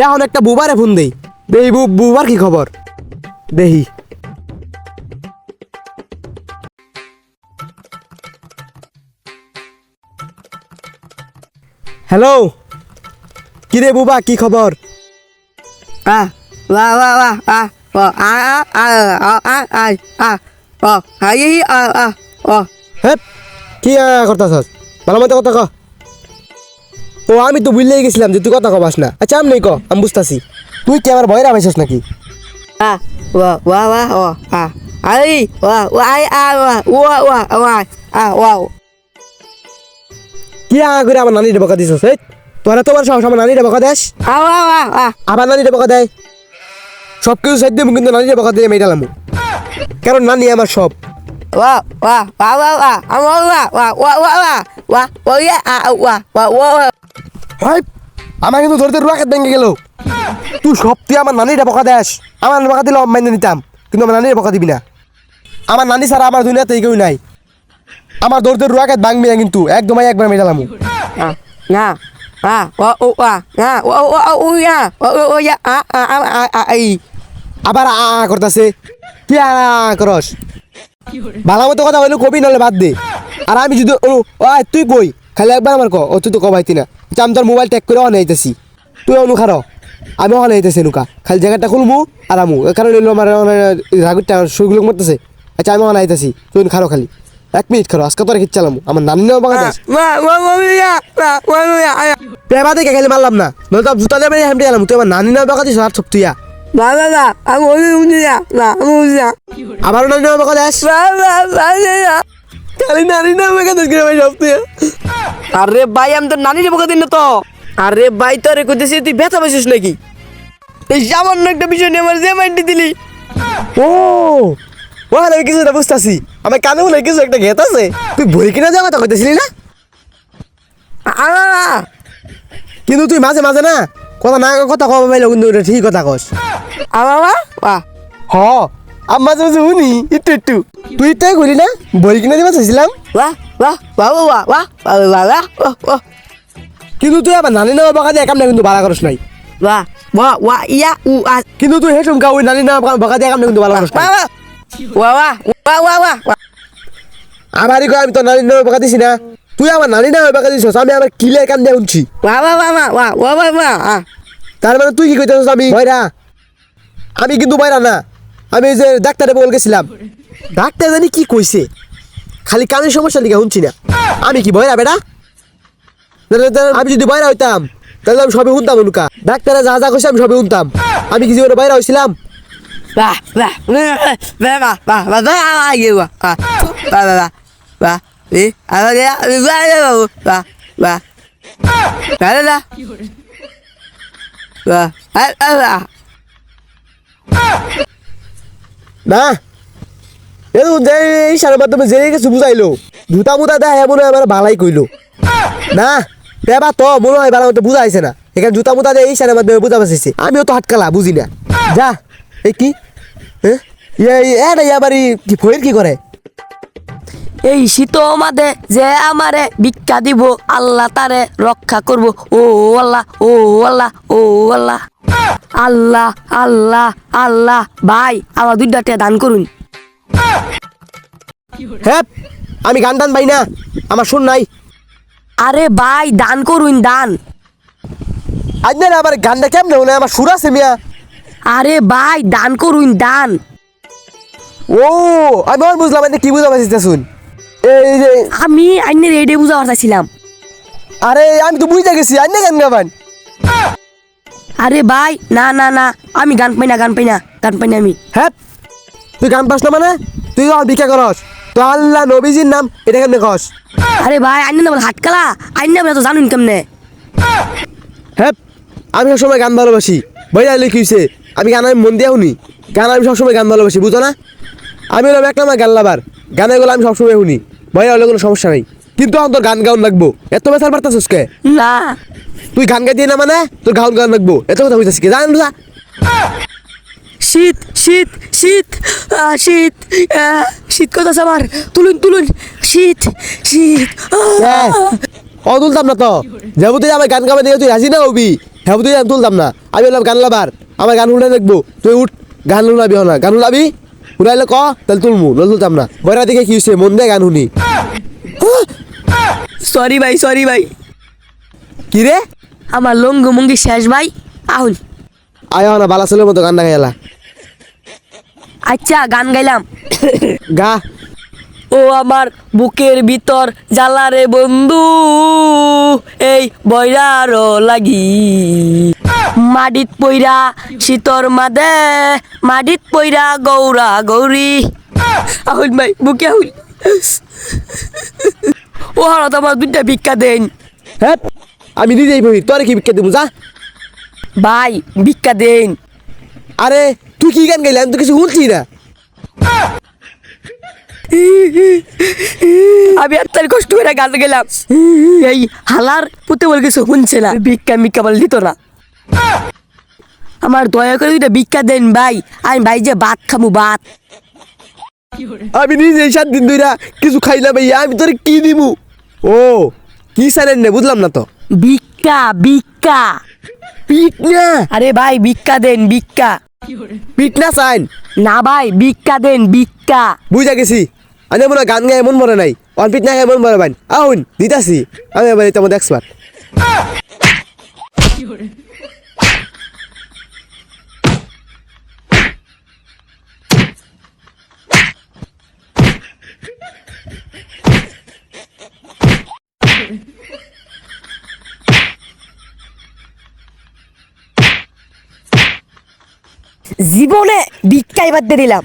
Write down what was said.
এখন একটা বুবারে ফোন দেই। দেই বুবার কি খবর? দেহি। হ্যালো? কিরে বুবা, কি খবর? আহ ওয়া ওয়া ওয়া আ ও আ আ আ আ আ আহ আহ আহ আ কি করতাছস? ভালো মতো কথা কহ ও আমি তো বুঝলেই গেছিলাম যে তুই কথা কবাস না। আচ্ছা আমি নেই ক আমি বুঝতাছি। তুই কি আমার ভয়রা পাইছিস নাকি? wa wa ai ah wa wa wa wa ah wow কি আ করে আমার নানির বকা দিছস এই? তোরা তোমার সাহস আমার নানির বকা দেস? wa wa ah আবার নানির বকা দেয়? সব কিছু সাইড দিয়ে কিন্তু নানির বকা দিয়ে মেটালাম কারণ নানি আমার সব। আমার কিন্তু ধরতে রকেট ব্যাংকে গেল তুই সব তুই আমার নানিটা বকা দেস আমার বকা দিলে অনলাইনে নিতাম কিন্তু আমার নানির বকা দিবি না আমার নানি ছাড়া আমার দুনিয়াতে কেউ নাই আমার দৌড়তে রকেট ভাঙবি না কিন্তু একদম একবার মেটালাম না আ আ আ আবার আ করতেছে কি আ করস ভালো মতো কথা হইল কবি নাহলে বাদ দে আর আমি যদি ও আয়, তুই কই খালি একবার আমার ক ও তুই তো কবাইতি না আচ্ছা, আমি তোর মোবাইল ট্যাগ করে অনে আইতেছি তুই অনু খারো আমি অনে আইতেছি নুকা খালি জায়গাটা খুলমু আর আমু এ কারণে হইল আমার রাগুরটা সুগুলো মরতেছে আচ্ছা আমি অনে আইতেছি তুই খারো খালি এক মিনিট খারো আজকে তোর খিচ্ছালাম আমার নানি নাও ah পেবা দেখে খালি মারলাম না নয়তো জুতা দেবে হেমটে গেলাম তুই আমার নানি নাও বাগা দিস আর সব তুই Ba ba ba, aku mau ya, ba mau ya. আবার খালি দিস ভাই সব তুই আরে ভাই আমি তো নানির বকা দিন না তো। আরে ভাই তো রে কইতেছি তুই ব্যথা পাইছিস নাকি? এই সামান্য একটা বিষয় নিয়ে আমার যে মাইন্ডি দিলি। ও ও আমি কিছু না বুঝতেছি। আমার কানে মনে কিছু একটা ঘেত আছে। তুই বই কিনা যাওয়া কথা কইতেছিলি না? আ কিন্তু তুই মাঝে মাঝে না কথা না কথা কব পাইলো কিন্তু ঠিক কথা কস। আমা বা হ আমি মাঝে শুনি একটু একটু তুই তাই করি না বই কিনা দিবা চাইছিলাম বা বা বা বা বা বা বা বা বা বা কিন্তু তুই আবার নানি না বাবা দিয়ে কামটা কিন্তু ভালো করস নাই বা বা ওয়া ইয়া উ আ কিন্তু তুই হে চমকা ওই নানি না বাবা দিয়ে কিন্তু ভালো করস বা না বা ওয়া ওয়া ওয়া ওয়া ওয়া আমারই কয় আমি তো নানি না বাবা দিছি না তুই আমার নানি না বাবা দিছিস আমি আমার কিলে কাম দিয়ে শুনছি ওয়া ওয়া ওয়া ওয়া ওয়া ওয়া ওয়া তার মানে তুই কি কইতেছিস আমি বয়রা আমি কিন্তু বয়রা না আমি এই যে ডাক্তারে বল গেছিলাম ডাক্তার জানি কি কইছে খালি কানের সমস্যা লিখে শুনছি না আমি কি বয়রা বেটা আমি যদি বয়রা হইতাম তাহলে আমি সবে শুনতাম অনুকা ডাক্তারে যা যা কইছে আমি সবে শুনতাম আমি কি জীবনে বয়রা হইছিলাম ba না এই এই সারের মাধ্যমে যে কিছু বুঝাইলো জুতা মুতা দেয় মনে হয় আমার ভালাই কইলো না দেবা তো মনে হয় ভালো মতো বুঝাইছে না এখানে জুতা মুতা দেয় এই সারের মাধ্যমে বুঝা পাইছে আমিও তো হাটকালা বুঝি না যা এই কি হ্যাঁ ইয়া বাড়ি কি ফয়ের কি করে এই শীত মাদে যে আমারে ভিক্ষা দিব আল্লাহ তারে রক্ষা করব। ও আল্লাহ ও আল্লাহ ও আল্লাহ। আল্লাহ আল্লাহ আল্লাহ। ভাই আমার দুইটা দান করুন। হ্যাঁ আমি গান টান পাই না আমার শুন নাই। আরে ভাই দান করুন দান। আজ না আবার গানটা কেমন মনে হয় আমার সুর আছে মিয়া। আরে ভাই দান করুন দান। ও আমি বুঝলাম কি বুঝা পাইছিস শুন। এই যে আমি আইনের রেডি বুঝা পারতেছিলাম। আরে আমি তো বুঝতে গেছি আজ না গান গাবান? আরে ভাই না না না আমি গান পাই না গান পাই না গান পাই না আমি। হ্যাঁ? তুই গান পাস না মানে? তুই আমার ভিক্ষা করস। তো আল্লাহ নবীজির নাম এটা কেমনে কস? আরে ভাই আইনের নাম হাটকালা আইনের নাম তো জানুন কেমনে? হ্যাঁ আমি সবসময় গান ভালোবাসি। বইরা লিখিছে আমি গান আমি মন দিয়ে শুনি। গান আমি সবসময় গান ভালোবাসি বুঝো না? আমি হলাম এক নাম্বার গান লাভার গানেগুলো আমি সবসময় শুনি। বইরা হলে কোনো সমস্যা নাই। কিন্তু এখন তোর গান গাউন লাগবো। এত বেসার পারতাছিস কে? না। তুই গান গাই দিয়ে না মানে? তোর গাউন গান লাগবো। এত কথা হইতাছিস কি? জান না শীত শীত শীত শীত শীত কথা আমার। তুলুন তুলুন। শীত শীত। অ তুলতাম না তো। যেহেতু আমার গান গাবে দিয়ে তুই রাজি না হবি হ্যাঁ তুই আমি তুলতাম না। আমি বললাম গান লাবার আমার গান উড়ে দেখব। তুই উঠ গান উড়াবি না গান উড়াবি উড়াইলে ক তাহলে তুলমু নল তুলতাম না। বইরা দেখে কি হয়েছে মন দিয়ে গান শুনি। সরি ভাই সরি ভাই। কি রে? আমার লঙ্গু মুঙ্গি শেষ ভাই আহুল আয় না বালা ছেলের মতো গান গাইলা আচ্ছা গান গাইলাম। গা। ও আমার বুকের ভিতর জ্বালারে বন্ধু এই বৈরার লাগি। মাডিত পইরা শীতর মাদে মাডিত পইরা গৌরা গৌরী। আহুল ভাই বুকে আহুল। ও হারত আমার দুইটা ভিক্ষা দেন। হ্যাঁ আমি নিজেই ভাবি তোর কি ভিক্ষা দেবো যা। ভাই ভিক্ষা দেন। আরে তুই কি গান গাইলি? আমি তো কিছু শুনছি না। আমি আর তার কষ্ট করে গান গেলাম এই হালার পুতে বলে কিছু শুনছে না। ভিক্ষা মিক্ষা বলে দিত না। আমার দয়া করে দুইটা ভিক্ষা দেন ভাই। আমি ভাই যে ভাত খামু ভাত। আমি নিজেই সাত দিন ধরে কিছু খাইলাম ভাইয়া আমি তোর কি দিমু? ও কি সারেন নে বুঝলাম না তো। ভিক্ষা ভিক্ষা। পিট না। আরে ভাই ভিক্ষা দেন ভিক্ষা। পিট না সাইন। না ভাই ভিক্ষা দেন ভিক্ষা। বুঝা গেছি। আমি মনে গান গায়ে মন মরে নাই অন পিট না গায়ে মন মরে বাইন। আহুন দিতাছি। আমি এবার এটা মধ্যে এক্সপার্ট জীবনে এবার দিয়ে দিলাম।